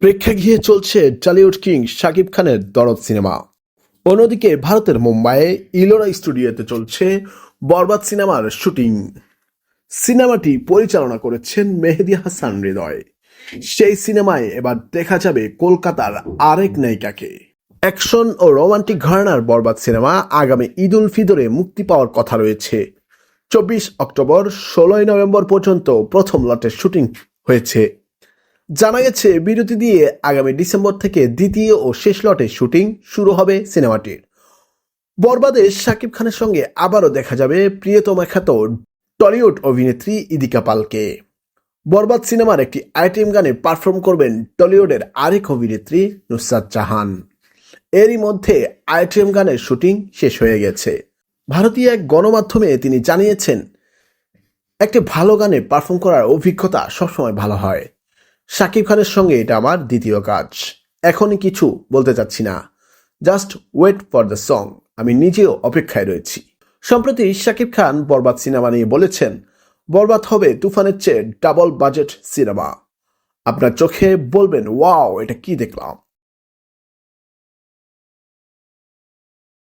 প্রেক্ষাগৃহে চলছে Tollywood king Shakib খানের দরদ সিনেমা। অন্যদিকে ভারতের মুম্বাইয়ে ইলোরা স্টুডিওতে চলছে বরবাদ সিনেমার শুটিং। সিনেমাটি পরিচালনা করেছেন মেহেদি হাসান হৃদয়। সেই সিনেমায় এবার দেখা যাবে কলকাতার আরেক নায়িকাকে। অ্যাকশন ও রোমান্টিক ঘরানার বরবাদ সিনেমা আগামী ঈদ উল ফিতরে মুক্তি পাওয়ার কথা রয়েছে। চব্বিশ অক্টোবর, ষোলোই নভেম্বর পর্যন্ত প্রথম লটের শুটিং হয়েছে। জানা গেছে, বিরতি দিয়ে আগামী ডিসেম্বর থেকে দ্বিতীয় ও শেষ লটে শুটিং শুরু হবে সিনেমাটির। বরবাদে শাকিব খানের সঙ্গে আবারও দেখা যাবে প্রিয়তমা খ্যাত টলিউড অভিনেত্রী ইদিকা পালকে। বরবাদ সিনেমার একটি আইটেম গানে পারফর্ম করবেন টলিউডের আরেক অভিনেত্রী নুসরাত জাহান। এরই মধ্যে আইটেম গানের শুটিং শেষ হয়ে গেছে। ভারতীয় এক গণমাধ্যমে তিনি জানিয়েছেন, একটি ভালো গানে পারফর্ম করার অভিজ্ঞতা সবসময় ভালো হয়। শাকিব খানের সঙ্গে এটা আমার দ্বিতীয় কাজ। এখনই কিছু বলতে চাচ্ছি না। Just wait for the song আমি নিজেও অপেক্ষায় রয়েছি। সম্প্রতি শাকিব খান বরবাদ সিনেমা নিয়ে বলেছেন, বরবাদ হবে তুফানের চেয়ে ডাবল বাজেট সিনেমা। আপনার চোখে বলবেন ওয়াও এটা কি দেখলাম?